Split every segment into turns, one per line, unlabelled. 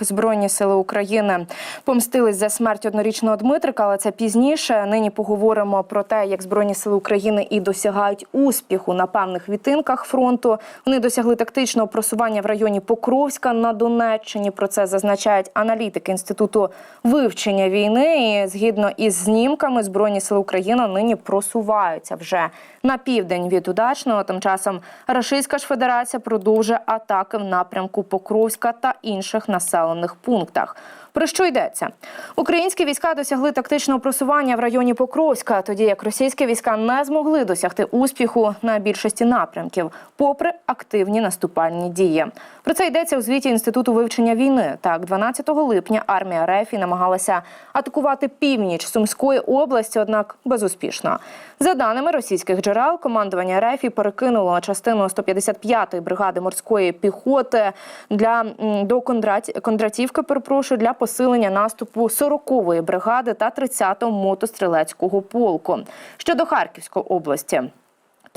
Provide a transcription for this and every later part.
Збройні сили України помстились за смерть однорічного Дмитрика, але це пізніше. Нині поговоримо про те, як збройні сили України і досягають успіху на певних відтинках фронту. Вони досягли тактичного просування в районі Покровська на Донеччині. Про це зазначають аналітики інституту вивчення війни. І згідно із знімками, збройні сили України нині просуваються вже на південь від удачного. Тим часом Рашистська ж Федерація продовжує атаки в напрямку Покровська та інших населених пунктах. Про що йдеться? Українські війська досягли тактичного просування в районі Покровська, тоді як російські війська не змогли досягти успіху на більшості напрямків, попри активні наступальні дії. Про це йдеться у звіті інституту вивчення війни. Так, 12 липня армія РФ намагалася атакувати північ Сумської області, однак безуспішно. За даними російських джерел, командування РФ перекинуло частину 155-ї бригади морської піхоти для до Кондраті- Кондратівки. Перепрошую для посилення наступу 40-ї бригади та 30-го мотострілецького полку щодо Харківської області.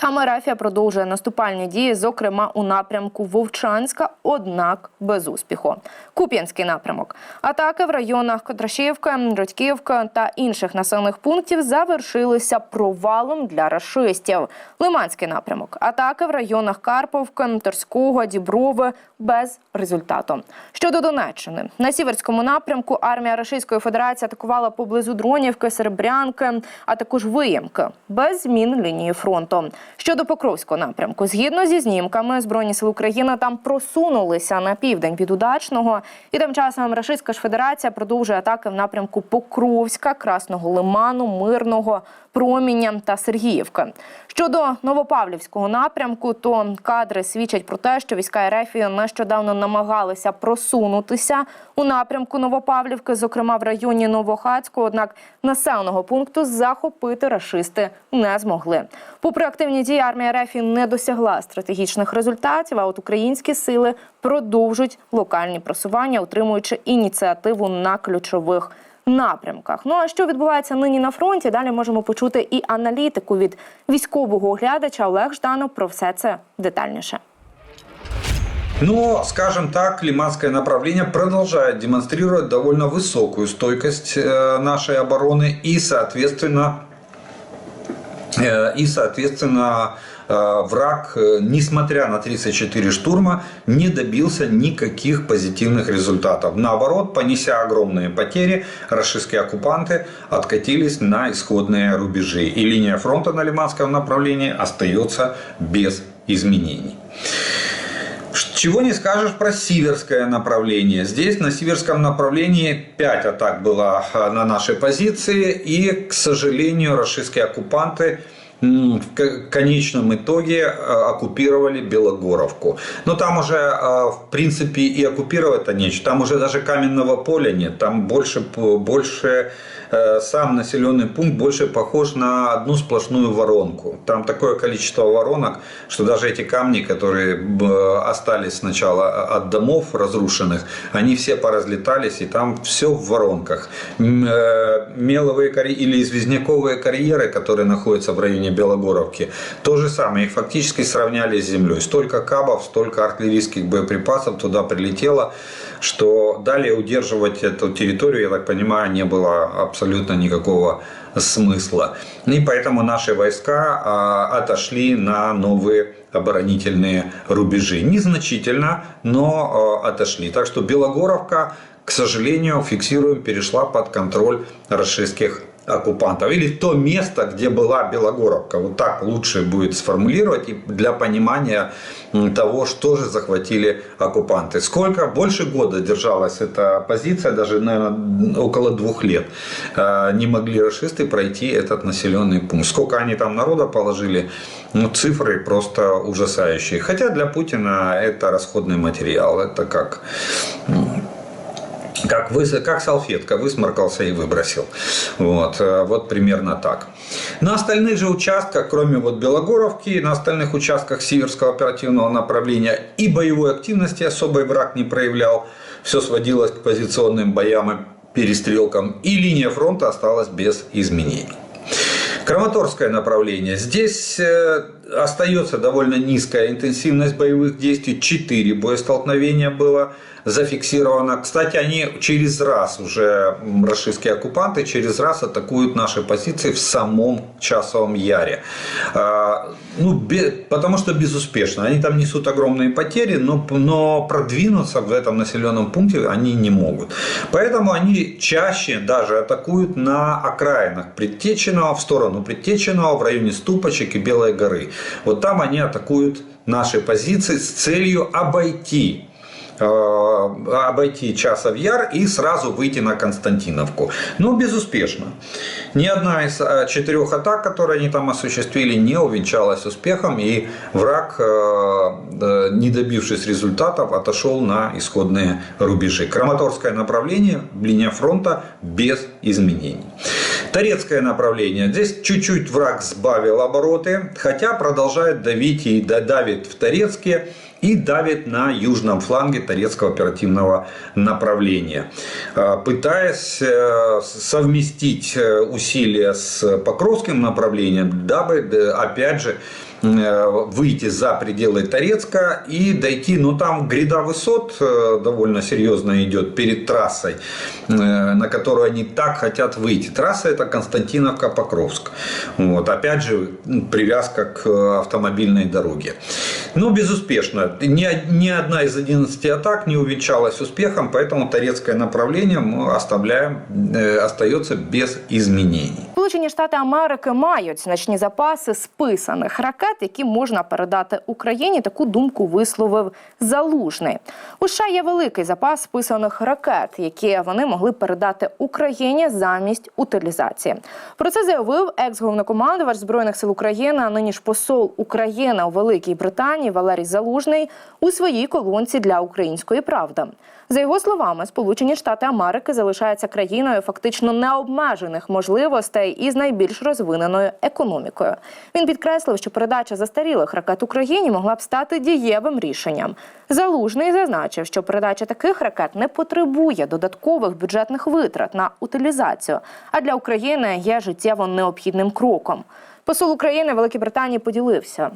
Там Арафія продовжує наступальні дії, зокрема у напрямку Вовчанська, однак без успіху. Куп'янський напрямок. Атаки в районах Котрашівка, Родьківка та інших населених пунктів завершилися провалом для рашистів. Лиманський напрямок. Атаки в районах Карповка, Торського, Діброви без результату. Щодо Донеччини, на сіверському напрямку армія Російської Федерації атакувала поблизу Дронівки, Серебрянки, а також Виємки, без змін лінії фронту. Щодо Покровського напрямку, згідно зі знімками, збройні сили України там просунулися на південь від удачного, і тим часом Рашистська ж Федерація продовжує атаки в напрямку Покровська, Красного Лиману, Мирного, Проміння та Сергіївки. Щодо Новопавлівського напрямку, то кадри свідчать про те, що війська РФ нещодавно намагалися просунутися у напрямку Новопавлівки, зокрема в районі Новохацького. Однак населеного пункту захопити рашисти не змогли. Попри активні дії, армія РФ не досягла стратегічних результатів. А от українські сили продовжують локальні просування, утримуючи ініціативу на ключових напрямках. Ну а що відбувається нині на фронті? Далі можемо почути і аналітику від військового оглядача Олег Жданов про все це детальніше.
Но, скажем так, лиманское направление продолжает демонстрировать довольно высокую стойкость э, нашей обороны и, соответственно, э, и, соответственно, э, враг, э, несмотря на 34 штурма, не добился никаких позитивных результатов. Наоборот, понеся огромные потери, российские оккупанты откатились на исходные рубежи. И линия фронта на Лиманском направлении остается без изменений. Чего не скажешь про сиверское направление. Здесь на сиверском направлении 5 атак было на нашей позиции. И, к сожалению, российские оккупанты в ко- конечном итоге а, оккупировали Белогоровку. Но там уже, а, в принципе, и оккупировать-то нечего. Там уже даже каменного поля нет. Там больше, больше э, сам населенный пункт больше похож на одну сплошную воронку. Там такое количество воронок, что даже эти камни, которые остались сначала от домов разрушенных, они все поразлетались, и там все в воронках. Э, Меловые карьеры или известняковые карьеры, которые находятся в районе Белогоровки, то же самое. Их фактически сравняли с землей. Столько кабов, столько артиллерийских боеприпасов туда прилетело, что далее удерживать эту территорию, я так понимаю, не было абсолютно никакого смысла. И поэтому наши войска а, отошли на новые оборонительные рубежи. Незначительно, но а, отошли. Так что Белогоровка, к сожалению, фиксируем, перешла под контроль российских оккупантов. Или то место, где была Белогоровка. Вот так лучше будет сформулировать и для понимания того, что же захватили оккупанты. Сколько? Больше года держалась эта позиция, даже, наверное, около двух лет. Э, Не могли расисты пройти этот населенный пункт. Сколько они там народа положили, ну, цифры просто ужасающие. Хотя для Путина это расходный материал. Это как как, вы, как салфетка, высморкался и выбросил. Вот, э, вот примерно так. На остальных же участках, кроме вот Белогоровки, на остальных участках Сиверского оперативного направления и боевой активности особой враг не проявлял. Все сводилось к позиционным боям и перестрелкам. И линия фронта осталась без изменений. Краматорское направление. Здесь э, остается довольно низкая интенсивность боевых действий. Четыре боестолкновения было зафиксировано. Кстати, они через раз уже, российские оккупанты, через раз атакуют наши позиции в самом Часовом Яре. А, Ну, бе- потому что безуспешно. Они там несут огромные потери, но, но продвинуться в этом населенном пункте они не могут. Поэтому они чаще даже атакуют на окраинах Предтеченого, в сторону Предтеченого, в районе Ступочек и Белой горы. Вот там они атакуют наши позиции с целью обойти э, обойти Часов Яр и сразу выйти на Константиновку. Но безуспешно. Ни одна из э, четырех атак, которые они там осуществили, не увенчалась успехом. И враг, э, не добившись результатов, отошел на исходные рубежи. Краматорское направление, линия фронта без изменений. Торецкое направление. Здесь чуть-чуть враг сбавил обороты, хотя продолжает давить и давит в Торецке и давит на южном фланге Торецкого оперативного направления, э, пытаясь э, совместить э, усилия с Покровским направлением, дабы, опять же, выйти за пределы Торецка и дойти, ну там гряда высот э, довольно серьезно идет перед трассой, э, на которую они так хотят выйти. Трасса это Константиновка-Покровск. Вот. Опять же, привязка к э, автомобильной дороге. Но безуспешно. Ни, ни одна из 11 атак не увенчалась успехом, поэтому Торецкое направление мы оставляем, э, остается без изменений.
Сполучені Штати Америки мають значні запаси списаних ракет, які можна передати Україні. Таку думку висловив Залужний. У США є великий запас списаних ракет, які вони могли передати Україні замість утилізації. Про це заявив екс-головнокомандувач збройних сил України, а нині ж посол України у Великій Британії Валерій Залужний у своїй колонці для української правди. За його словами, Сполучені Штати Америки залишаються країною фактично необмежених можливостей і з найбільш розвиненою економікою. Він підкреслив, що передача застарілих ракет Україні могла б стати дієвим рішенням. Залужний зазначив, що передача таких ракет не потребує додаткових бюджетних витрат на утилізацію, а для України є життєво необхідним кроком. Посол України Великій Британії поділився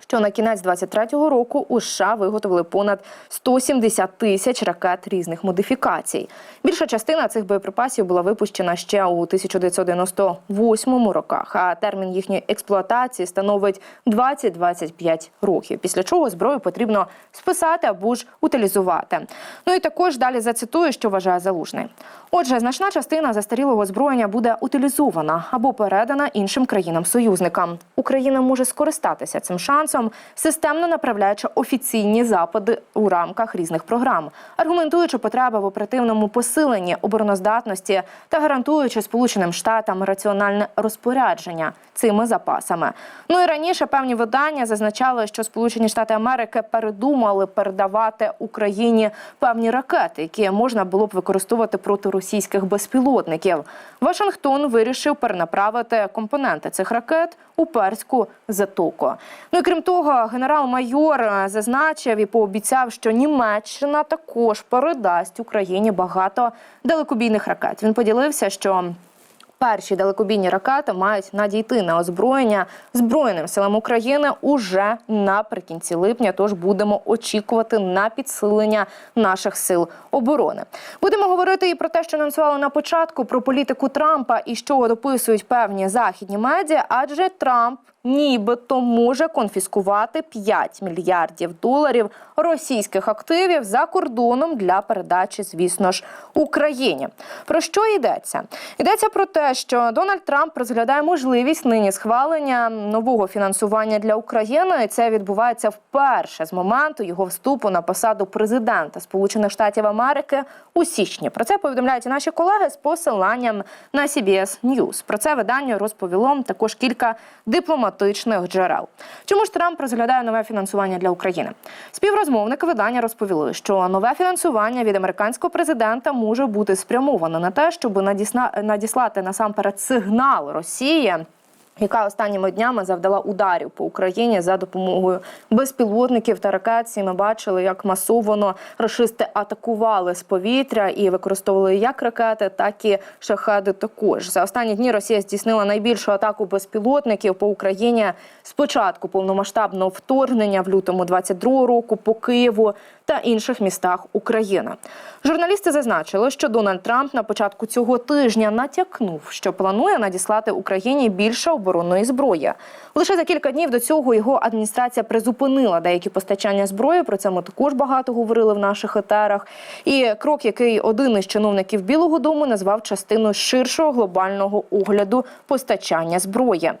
що на кінець 23-го року у США виготовили понад 170 тисяч ракет різних модифікацій. Більша частина цих боєприпасів була випущена ще у 1998 роках, а термін їхньої експлуатації становить 20-25 років. Після чого зброю потрібно списати або ж утилізувати. Ну і також далі зацитую, що вважає залужний. Отже, значна частина застарілого озброєння буде утилізована або передана іншим країнам-союзникам. Україна може скористатися цим шансом, системно направляючи офіційні запити у рамках різних програм, аргументуючи потреби в оперативному посиленні обороноздатності та гарантуючи Сполученим Штатам раціональне розпорядження цими запасами. Ну і раніше певні видання зазначали, що Сполучені Штати Америки передумали передавати Україні певні ракети, які можна було б використовувати проти російських безпілотників. Вашингтон вирішив перенаправити компоненти цих ракет у перську затоку. Ну і крім того, генерал-майор е, зазначив і пообіцяв, що Німеччина також передасть Україні багато далекобійних ракет. Він поділився, що Перші далекобійні ракети мають надійти на озброєння Збройним силам України уже наприкінці липня. Тож будемо очікувати на підсилення наших сил оборони. Будемо говорити і про те, що анонсували на початку про політику Трампа і що дописують певні західні медіа, адже Трамп. Нібито може конфіскувати 5 мільярдів доларів російських активів за кордоном для передачі, звісно ж, Україні. Про що йдеться? Йдеться про те, що Дональд Трамп розглядає можливість нині схвалення нового фінансування для України. І це відбувається вперше з моменту його вступу на посаду президента Сполучених Штатів Америки у січні. Про це повідомляють наші колеги з посиланням на CBS News. Про це видання розповіло також кілька дипломатичних джерел. Чому ж Трамп розглядає нове фінансування для України? Співрозмовники видання розповіли, що нове фінансування від американського президента може бути спрямоване на те, щоб надіслати насамперед сигнал Росії яка останніми днями завдала ударів по Україні за допомогою безпілотників та ракет. Ми бачили, як масово рашисти атакували з повітря і використовували як ракети, так і шахеди. Також за останні дні Росія здійснила найбільшу атаку безпілотників по Україні з початку повномасштабного вторгнення в лютому 22 року по Києву та інших містах України. Журналісти зазначили, що Дональд Трамп на початку цього тижня натякнув, що планує надіслати Україні більше оборонної зброї. Лише за кілька днів до цього його адміністрація призупинила деякі постачання зброї. Про це ми також багато говорили в наших етерах. І крок, який один із чиновників Білого Дому назвав частиною ширшого глобального огляду постачання зброї.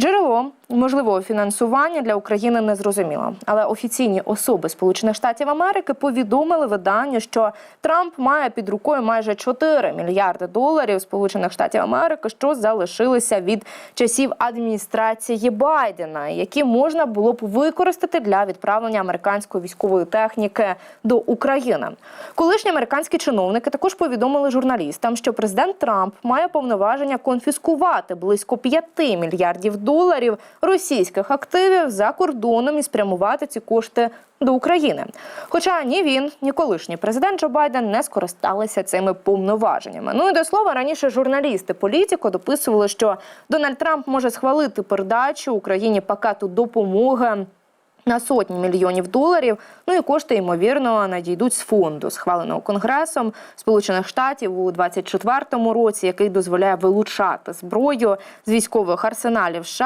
Джерело можливого фінансування для України не зрозуміло, але офіційні особи Сполучених Штатів Америки повідомили виданню, що Трамп має під рукою майже 4 мільярди доларів Сполучених Штатів Америки, що залишилися від часів адміністрації Байдена, які можна було б використати для відправлення американської військової техніки до України. Колишні американські чиновники також повідомили журналістам, що президент Трамп має повноваження конфіскувати близько 5 мільярдів доларів російських активів за кордоном і спрямувати ці кошти до України. Хоча ні він, ні колишній президент Джо Байден не скористалися цими повноваженнями. Ну і до слова, раніше журналісти політико дописували, що Дональд Трамп може схвалити передачу Україні пакету допомоги. На сотні мільйонів доларів. Ну і кошти ймовірно надійдуть з фонду, схваленого конгресом Сполучених Штатів у 24-му році, який дозволяє вилучати зброю з військових арсеналів США